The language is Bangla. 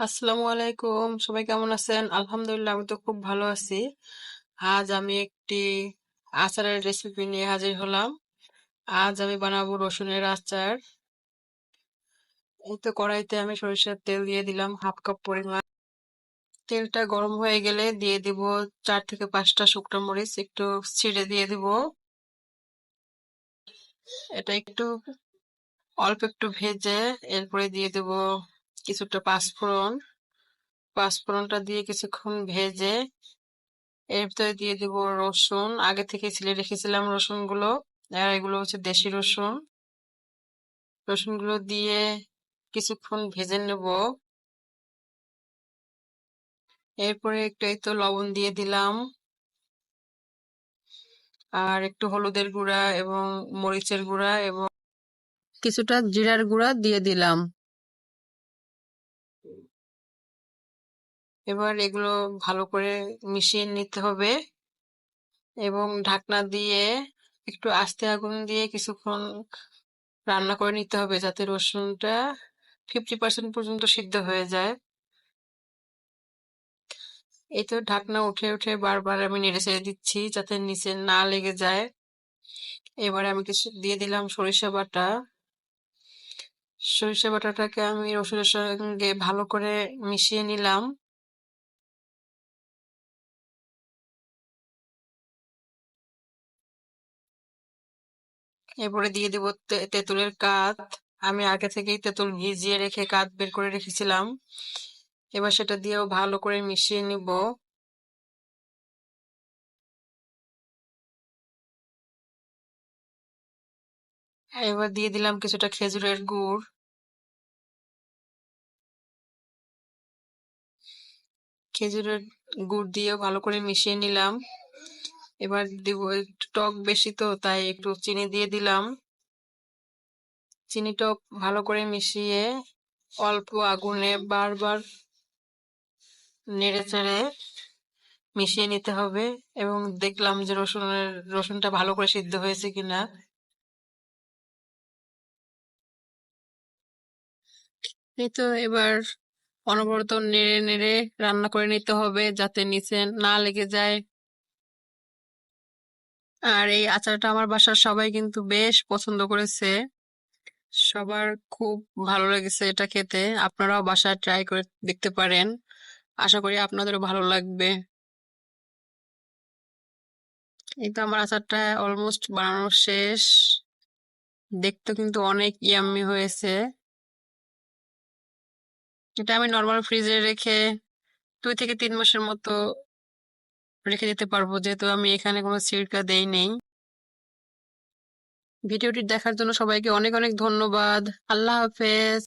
আসসালামু আলাইকুম। সবাই কেমন আছেন? আলহামদুলিল্লাহ, আমি তো খুব ভালো আছি। আজ আমি একটি আচারের রেসিপি নিয়ে হাজির হলাম। আজ আমি বানাবো রসুনের আচার। এই তো কড়াইতে আমি সরিষার তেল দিয়ে দিলাম হাফ কাপ পরিমাণ। তেলটা গরম হয়ে গেলে দিয়ে দিব চার থেকে পাঁচটা শুকনো মরিচ, একটু ছিঁড়ে দিয়ে দিব। এটা একটু অল্প একটু ভেজে এরপরে দিয়ে দেব কিছুটা পাঁচফোড়ন, পাঁচফোড়নটা দিয়ে কিছুক্ষণ ভেজে এর ভিতরে দিয়ে দিব রসুন। আগে থেকে ছিলে রেখেছিলাম রসুনগুলো আর এগুলো হচ্ছে দেশি রসুন। রসুনগুলো দিয়ে কিছুক্ষণ ভেজে নেব। এরপরে একটু এই তো লবণ দিয়ে দিলাম। আর একটু হলুদের গুঁড়া এবং মরিচের গুঁড়া এবং কিছুটা জিরার গুঁড়া দিয়ে দিলাম। এবার এগুলো ভালো করে মিশিয়ে নিতে হবে এবং ঢাকনা দিয়ে একটু আস্তে আগুন দিয়ে কিছুক্ষণ রান্না করে নিতে হবে যাতে রসুনটা ফিফটি পার্সেন্ট পর্যন্ত সিদ্ধ হয়ে যায়। এই তো ঢাকনা উঠে উঠে বারবার আমি নেড়ে ছেড়ে দিচ্ছি যাতে নিচে না লেগে যায়। এবারে আমি কিছু দিয়ে দিলাম সরিষা বাটা। সরিষা বাটাটাকে আমি রসুনের সঙ্গে ভালো করে মিশিয়ে নিলাম। এরপরে দিয়ে দিব তেঁতুলের কাত। আমি আগে থেকেই তেঁতুল ভিজিয়ে রেখে কাত বের করে রেখেছিলাম। এবার সেটা দিয়েও ভালো করে মিশিয়ে নিব। এবার দিয়ে দিলাম কিছুটা খেজুরের গুড়। খেজুরের গুড় দিয়েও ভালো করে মিশিয়ে নিলাম। এবার দিব টক বেশি তো, তাই একটু চিনি দিয়ে দিলাম। চিনি টক ভালো করে মিশিয়ে অল্প আগুনে বারবার নেড়ে চেড়ে মিশিয়ে নিতে হবে এবং দেখলাম যে রসুনের, রসুনটা ভালো করে সিদ্ধ হয়েছে কিনা। এই তো এবার অনবরত নেড়ে নেড়ে রান্না করে নিতে হবে যাতে নিচে না লেগে যায়। আর এই আচারটা আমার বাসার সবাই কিন্তু বেশ পছন্দ করেছে। সবার খুব ভালো লেগেছে এটা খেতে। আপনারাও বাসায় ট্রাই করে দেখতে পারেন। আশা করি আপনাদেরও ভালো লাগবে। এই তো আমার আচারটা অলমোস্ট বানানো শেষ। দেখতে কিন্তু অনেক ইয়াম্মি হয়েছে। এটা আমি নর্মাল ফ্রিজে রেখে দুই থেকে তিন মাসের মতো রেখে দিতে পারব, যেহেতু আমি এখানে কোনো সিরকা দেই নেই। ভিডিওটি দেখার জন্য সবাইকে অনেক অনেক ধন্যবাদ। আল্লাহ হাফেজ।